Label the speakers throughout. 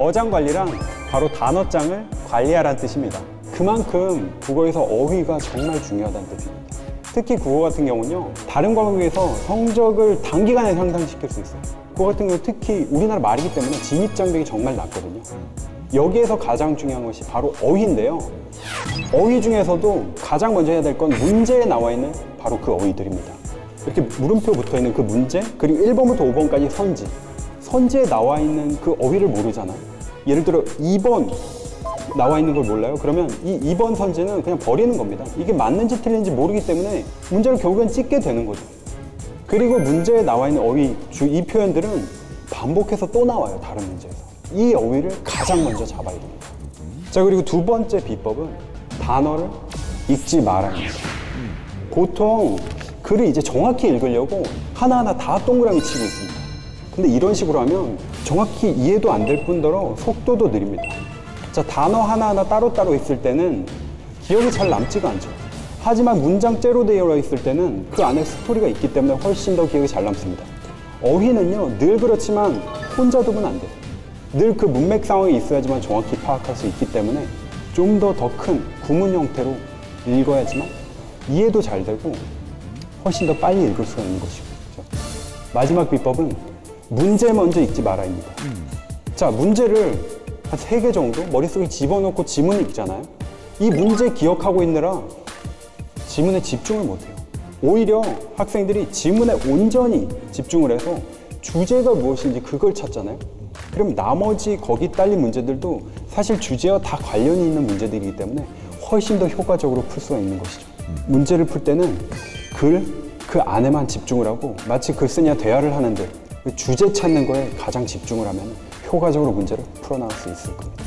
Speaker 1: 어장 관리랑 바로 단어장을 관리하라는 뜻입니다. 그만큼 국어에서 어휘가 정말 중요하다는 뜻입니다. 특히 국어 같은 경우는요, 다른 과목에서 성적을 단기간에 향상시킬 수 있어요. 국어 같은 경우 특히 우리나라 말이기 때문에 진입장벽이 정말 낮거든요. 여기에서 가장 중요한 것이 바로 어휘인데요. 어휘 중에서도 가장 먼저 해야 될 건 문제에 나와 있는 바로 그 어휘들입니다. 이렇게 물음표 붙어 있는 그 문제, 그리고 1번부터 5번까지 선지. 선지에 나와 있는 그 어휘를 모르잖아요. 예를 들어 2번 나와 있는 걸 몰라요? 그러면 이 2번 선지는 그냥 버리는 겁니다. 이게 맞는지 틀린지 모르기 때문에 문제를 결국엔 찍게 되는 거죠. 그리고 문제에 나와 있는 어휘, 주 이 표현들은 반복해서 또 나와요, 다른 문제에서. 이 어휘를 가장 먼저 잡아야 됩니다. 자, 그리고 두 번째 비법은 단어를 읽지 말아입니다. 보통 글을 이제 정확히 읽으려고 하나하나 다 동그라미 치고 있습니다. 근데 이런 식으로 하면 정확히 이해도 안 될 뿐더러 속도도 느립니다. 자, 단어 하나하나 따로따로 있을 때는 기억이 잘 남지가 않죠. 하지만 문장째로 되어 있을 때는 그 안에 스토리가 있기 때문에 훨씬 더 기억이 잘 남습니다. 어휘는요, 늘 그렇지만 혼자 두면 안 돼요. 늘 그 문맥 상황이 있어야지만 정확히 파악할 수 있기 때문에 좀 더 더 큰 구문 형태로 읽어야지만 이해도 잘 되고 훨씬 더 빨리 읽을 수가 있는 것이고. 그죠? 마지막 비법은 문제 먼저 읽지 말아입니다. 자, 문제를 한 세 개 정도 머릿속에 집어넣고 지문을 읽잖아요. 이 문제 기억하고 있느라 지문에 집중을 못해요. 오히려 학생들이 지문에 온전히 집중을 해서 주제가 무엇인지 그걸 찾잖아요. 그럼 나머지 거기 딸린 문제들도 사실 주제와 다 관련이 있는 문제들이기 때문에 훨씬 더 효과적으로 풀 수가 있는 것이죠. 문제를 풀 때는 글, 그 안에만 집중을 하고 마치 글쓰냐 대화를 하는데 그 주제 찾는 거에 가장 집중을 하면 효과적으로 문제를 풀어나갈 수 있을 겁니다.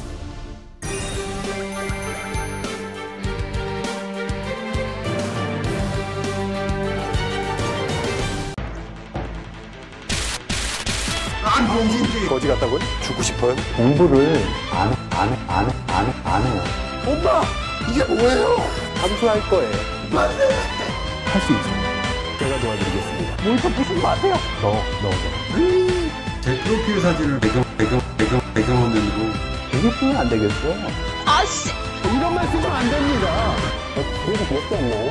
Speaker 2: 어디 갔다고요? 죽고 싶어요?
Speaker 1: 공부를 안, 안, 안, 안, 안 해요.
Speaker 2: 엄마! 이게 뭐예요?
Speaker 1: 감수할 거예요. 할 수 있어요.
Speaker 2: 제가 도와드리겠습니다.
Speaker 1: 너, 너,
Speaker 3: 제 프로필 사진을 배경, 배경, 배경, 배경화면으로
Speaker 1: 되게 쓰면 안 되겠어.
Speaker 4: 아씨!
Speaker 2: 이런 말 쓰면 안 됩니다.
Speaker 1: 그래도 귀엽지 않나요?